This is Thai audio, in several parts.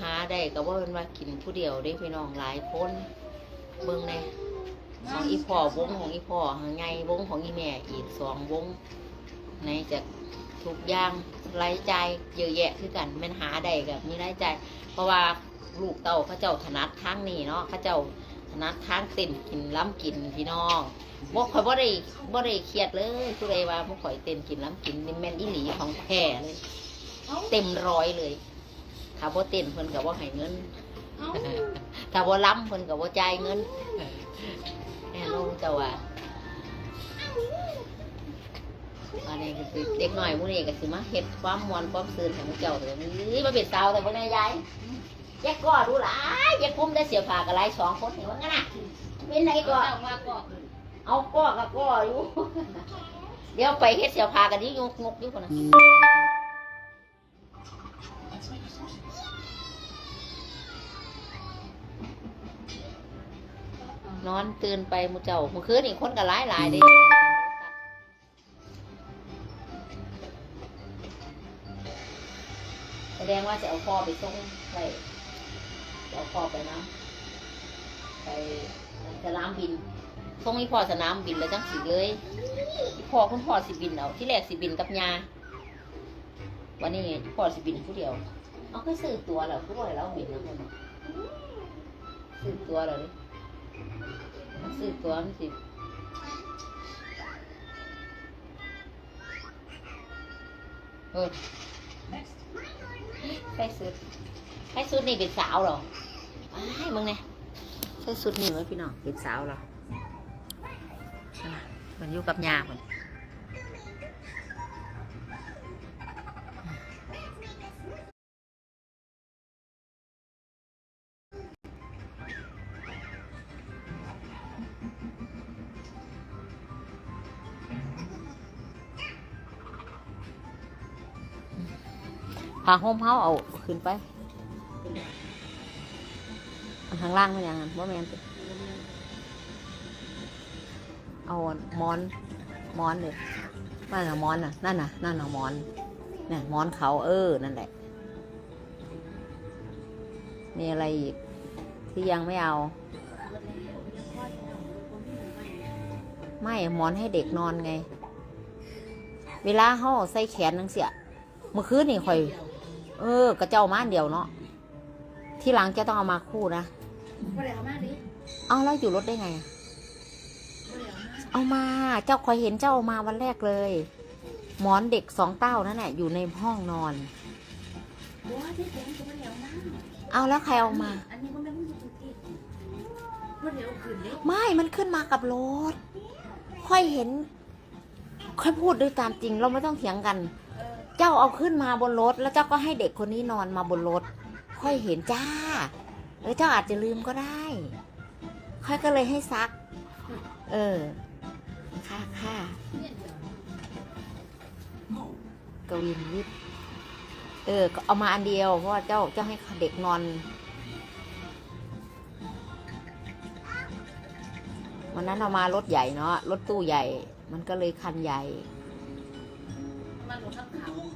หาได้ก็ว่าเป็นว่ากินผู้เดียวได้พี่น้องหลายคนเบิ่งในของอีพ่อวงของอีพ่อหางไงวงของอีแม่อีกสองวงในจะทุกอย่างรายจ่ายเยอะแยะคือกันแมันหาได้กับมีรายจ่ายเพราะว่าลูกเต้าเขาเจ้าถนัดทางนี้เนาะเขาเจ้าถนัดทางเต้นกินล้ำกินพี่น้องบ่ข่อยบ่ได้บ่ได้เครียดเลยผู้ใดว่าบ่ข่อยเต้นกินล้ำกินนี่แม่นอีหลีของแท้เลย เต็มร้อยเลย ถ้าบ่เต้นเพิ่นก็บ่ให้เงินเอ้าถ้าบ่ล้ำเพิ่นก็บ่จ่ายเงินแน่นอนแต่ว่าอันนี้ก็คือเด็กน้อยมื้อนี้ก็สิมาเฮ็ดความม่วนความซื่นให้มื้อเจ้าแต่นี้มาเป็นสาวแต่บ่แน่ยายแยกก็ดูหลายแยกคุมได้เสียผ้ากับหลายสองคนนี่ว่างั้นน่ะเป็นไหนก็เจ้าว่าก็เอาก็ก็ก็อยู่เดี๋ยวไปเฮ็ดเสียผ้ากันนี่งกงกอยู่คนน่ะ นอนตื่นไปมื้อเจ้ามือคืนนี่คนก็หลายหลายเด้แสดงว่าจะเอาพ่อไปส่งไปจะเอาพ่อไปน้ำไปสนามบินส่งให้พ่อสนามบินแล้วจังสิเลยพ่อคุณพ่อสิบินเอาที่แรกสิบินกับยาวันนี้พ่อสิบินผู้เดียวเอาก็ซื้อตัวแล้วผู้ใดแล้วบินนะคนซื้อตัวแล้วดิเอ ซื้อตัวมันสิเออใส่สุดใส่สุดนี่เป็นสาวหรอไอ้มึงเนี่ยใส่สุดนี่ไว้พี่น้องเป็นสาวหรอมันอยู่กับยามัน ผ้าห่มเฮาเอาขึ้นไปอันข้างล่างมันยังไงว่าแมนติเอาหมอนหมอนเลยนั่นน่ะหมอนน่ะนั่นน่ะนั่นน่ะหมอนเนี่ยหมอนเขาเออ นั่นแหละ มีอะไรอีก ที่ยังไม่เอา ไม่หมอนให้เด็กนอนไง เวลาเขาใส่แขนนังเสียเมื่อคืนนี่คอย เออกระเจ้ามาอันเดียวเนาะที่หลังจะต้องเอามาคู่นะบ่ได้เอามาดิเอาแล้วอยู่รถได้ไงอะบ่ได้เอามาเอามาเจ้าคอยเห็นเจ้าเอามาวันแรกเลย หมอนเด็กสองเต้านั่นแหละอยู่ในห้องนอน บ่ที่แกงก็บ่ได้เอามาเอาแล้วใครเอามา อันนี้บ่แม่นมันอยู่ที่บ่ได้เอาขึ้นเด้ไม่มันขึ้นมากับรถค่อยเห็น ค่อยพูดด้วยตามจริงเราไม่ต้องเถียงกัน เจ้าเอาขึ้นมาบนรถ แล้วเจ้าก็ให้เด็กคนนี้นอนมาบนรถ ค่อยเห็นจ้าเออเจ้าอาจจะลืมก็ได้ ค่อยก็เลยให้ซัก เออ ค่ะค่ะเนี่ยเดี๋ยวกวินวิทย์เออ เอามาอันเดียว เพราะว่าเจ้าเจ้าให้เด็กนอนวันนั้นเอามารถใหญ่เนาะรถตู้ใหญ่ มันก็เลยคันใหญ่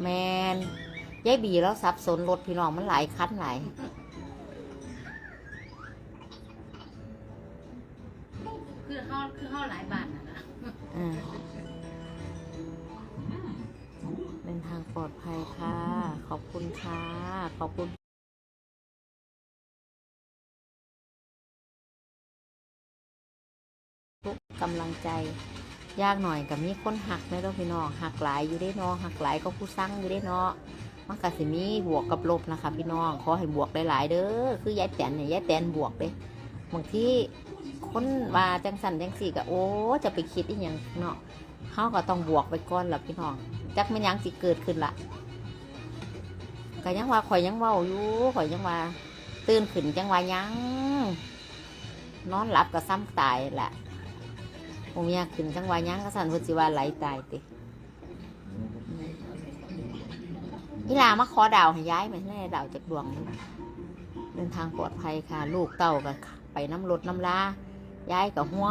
แมนยายบีแล้วสับสนรถพี่น้องมันหลายคันหลายคือเฮาคือเฮาหลายบาทน่ะนะอ่าเป็นทางปลอดภัยค่ะ ขอบคุณค่ะ ขอบคุณทุกกำลังใจ ยากหน่อยกับมีคนหักแม่ต้องพี่น้องหักหลายอยู่ได้เนาะหักหลายก็ผู้สั่งอยู่ได้เนาะมันก็สิมีบวกกับลบนะคะพี่น้องขอให้บวกหลายๆเด้อคือยายแตนเนี่ยยายแตนบวกเด้บางที่คนว่าจังสันจังสี่ก็โอ้จะไปคิดอีหยังเนาะเขาก็ต้องบวกไปก่อนล่ะพี่น้องจักไม่ยังสิเกิดขึ้นละก็ยังว่าข่อยยังเว้าอยู่ข่อยยังว่าตื่นขึ้นจังว่ายังนอนหลับก็ซ้ำตายแหละ ผมอยากขึ้นจังหวะยังก็สั่นเพุสิว่าไหลตายติอีหลามาขอดาวให้ย้ายไปแน่ดาวจากดวงนี่เดินทางปลอดภัยค่ะ ลูกเต่ากับไปน้ำรถน้ำลาย้ายกับห่ว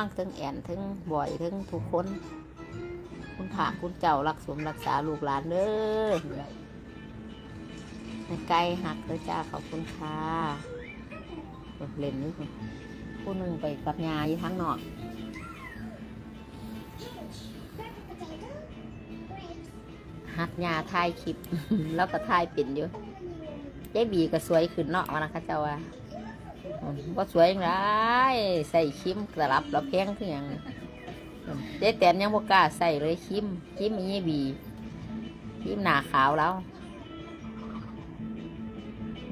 งทั้งแอนทั้งบ่อยทั้งทุกคน คุณผาคุณเจ้ารักสมรักษาลูกหลานเด้อในไกลหักเลยจ้าขอบคุณค่ะเล่นนี่คนผู้หนึ่งไปกับยาอยู่ทั้งนอก หัดยาถ่ายคลิป แล้วก็ถ่ายเป็นอยู่เจ๊บีก็สวยขึ้นเนาะนะคะเจ้าว่าอืมบ่สวยอยังไรใส่ครีมกระลับแล้วแพงคือหยังเจ๊แตนยังบกล้าใส่เลยครีมครีมมีบีครีมหนาขาวแล้ว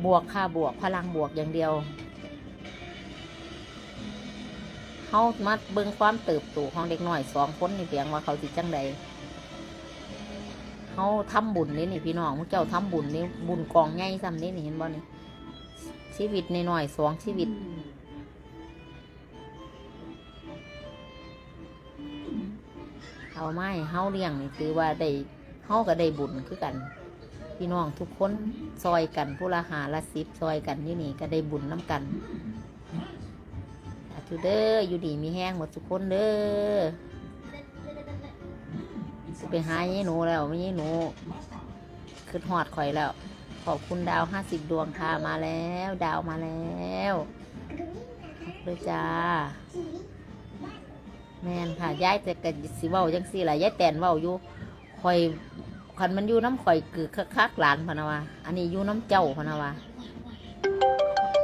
บวกค่ะบวกพลังบวกอย่างเดียวเขามาเบิ่งความเติบโตของเด็กน้อยสองคนนี่เพียงว่าเขาสิจังใด เขาทำบุญนี่นี่พี่น้องพวกเจ้าทำบุญนี่บุญกองใหญ่ซ้ำนี่นี่เห็นบ่นี่ชีวิตในหน้อยสองชีวิตเอาไม้เฮาเลี้ยงนี่คือว่าได้เฮาก็ได้บุญคือกัน พี่น้องทุกคนซอยกันผู้ละหาละสิบซอยกันอยู่นี่ก็ได้บุญน้ำกันสาธุเด้ออยู่ดีมีแห้งหมดทุกคนเด้อ ไปหายี่หนูแล้วไม่ยี่หนูคือหอดข่อยแล้ว ขอบคุณดาวห้าสิบดวงค่ะมาแล้ว ดาวมาแล้วเลยจ้า แมนค่ะย้ายแต่กันสิเว้าจังสี่ล่ะย้ายแตนเว้าอยู่คอยคันมันอยู่น้ำข่อยคือคักหลานพนะวะอันนี้อยู่น้ำเจ้าพนะวะ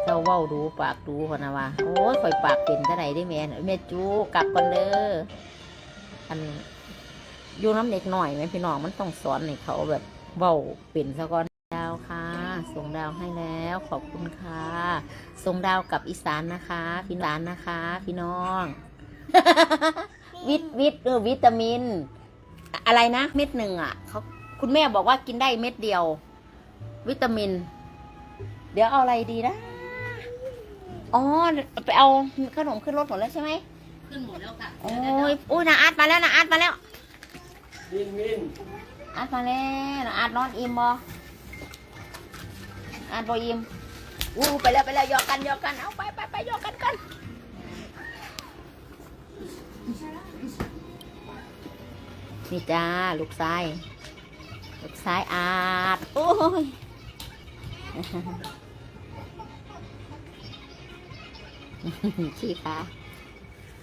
เจ้าเว้าดูปากดูพนะวะโอ้ยข่อยปากเป็นเท่าไหร่ได้แมนแม่จูกลับก่อนเด้ออัน อยู่น้ำเด็กหน่อยไหมพี่น้องมันต้องสอนให้เขาแบบเว้าเป็นซะก่อนดาวค่ะส่งดาวให้แล้วขอบคุณค่ะส่งดาวกับอีสานนะคะ พี่หลานนะคะ พี่น้อง วิตวิตเออวิตามิน อะไรนะเม็ดหนึ่งอะเขาคุณแม่บอกว่ากินได้เม็ดเดียว วิตามิน เดี๋ยวเอาอะไรดีนะอ๋อไปเอาขนมขึ้นรถหมดแล้วใช่ไหมขึ้นหมดแล้วค่ะโอ้ยอุ้ยนาอาร์ตมาแล้วนาอาร์ตมาแล้ว มินมินอาร์ตมาแล้วนาอาร์ตนอนอิ่มบ่อาร์ตบ่อิ่มอู้ไปแล้วไปแล้วหยอกกันหยอกกันเอาไปไปไปหยอกกันกันนี่จ้าลูกชายลูกชายอาร์ตโอ้ยชี้ค่ะ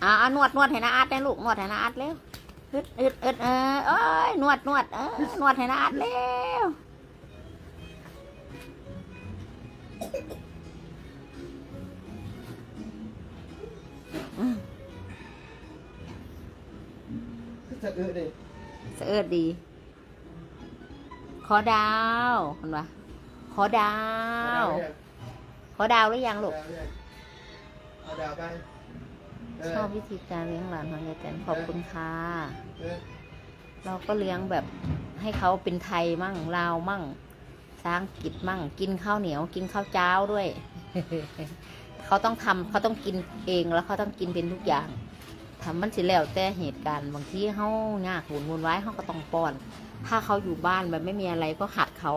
อ่านวดนวดให้นาอาร์ตได้ลูกนวดให้นาอาร์ตเร็ วอึดอึดอึดเออเอ้ยนวดนวดเออนวดให้นาอาร์ตเร็วจะเออดิสะเอิดดี ขอดาวเห็นปะขอดาว ขอดาวหรือยังลูกเอาดาวไป ชอบวิธีการเลี้ยงหลานของยายแตนขอบคุณค่ะเออเราก็เลี้ยงแบบให้เขาเป็นไทยมั่งลาวมั่งสร้างกิจมั่ง กินข้าวเหนียว กินข้าวเจ้าด้วย เขาต้องทำเขาต้องกินเองแล้วเขาต้องกินเป็นทุกอย่างทำมันสิแล้วแต่เหตุการณ์บางทีเขายากหุ่นวุ่นวายเขาก็ต้องป้อน ถ้าเขาอยู่บ้านแบบไม่มีอะไรก็หัดเขา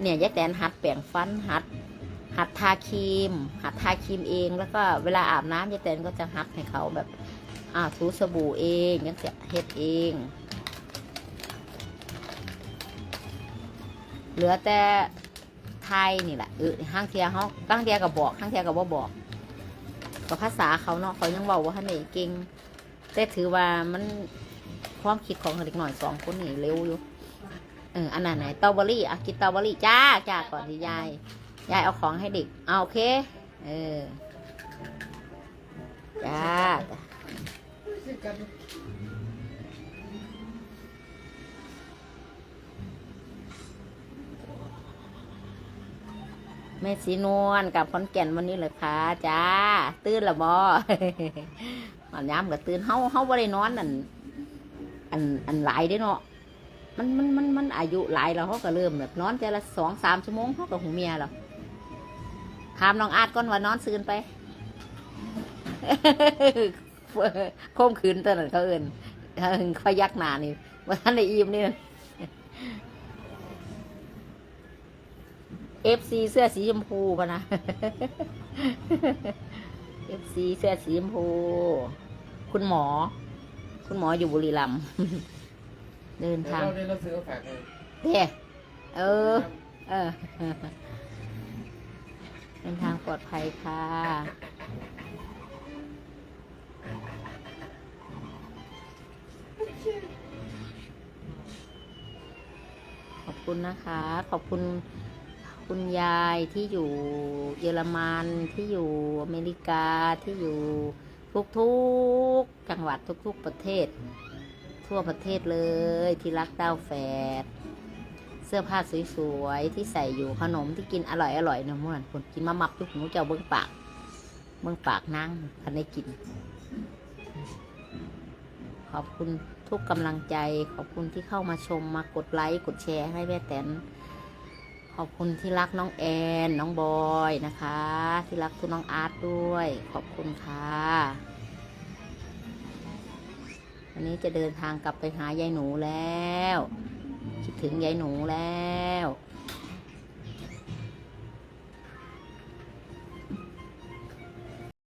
เนี่ยยายแตนหัดแปรงฟันหัด หัดทาครีม หัดทาครีมเอง แล้วก็เวลาอาบน้ำยายแตนก็จะหัดให้เขาแบบอ่าถูสบู่เองยังจะเฮ็ดเอง เหลือแต่ไทยนี่แหละเออห้างเทียเขาตั้งเทียกับบอกห้างเทียกับบ่บอกกับภาษาเขาเนาะเขายังเบาว่าท่านไหนเก่งแต่ถือว่ามันความคิดของเด็กหน่อยสองคนนี่เร็วอยู่เอออันนั้นไหนเตาบอรี่อะกินเตาบอรี่จ้าจ้าก่อนที่ยาย ยายเอาของให้เด็ก เอาโอเค เออ จ้า แม่สีนวลกับขอนแก่นวันนี้เลยค่ะ จ้า ตื่นละบอมันย้ำกับตื่นเฮาเฮาบ่ได้นอนอัน อัน อันหลายเด้เนาะมันมันมันมันอายุหลายแล้วเขาก็เริ่มแบบนอนแต่ละสองสามชั่วโมงเขาก็หูเมียแล้ว ถามน้องอาดก่อนว่านอนซืนไปโคมขืนตอนนั้นเขาเอินพยักหน้านี่ว่าท่านได้อิ่มนี่เอฟซีเสื้อสีชมพูปะนะเอฟซีเสื้อสีชมพู คุณหมอ คุณหมออยู่บุรีรัมย์เดินเดี๋ยวทางเราได้เราซื้อฝากเลยเด้เออ เออ เดินทางปลอดภัยค่ะขอบคุณนะคะ ขอบคุณคุณยายที่อยู่เยอรมันที่อยู่อเมริกาที่อยู่ทุกๆจังหวัดทุก ๆ ประเทศ ทั่วประเทศเลยที่รักดาวแฝด เสื้อผ้าสวยๆที่ใส่อยู่ขนมที่กินอร่อยๆเนอะม่วนคนกินมามับทุกหนูเจ้าเบิ้งปากเบิ้งปากนั่งคันได้กิน ขอบคุณทุกกำลังใจ ขอบคุณที่เข้ามาชมมากดไลค์กดแชร์ให้แม่แตนขอบคุณที่รักน้องแอนน้องบอยนะคะ ที่รักทุกน้องอาร์ตด้วย ขอบคุณค่ะวันนี้จะเดินทางกลับไปหายายหนูแล้ว คิดถึงยายหนูแล้ว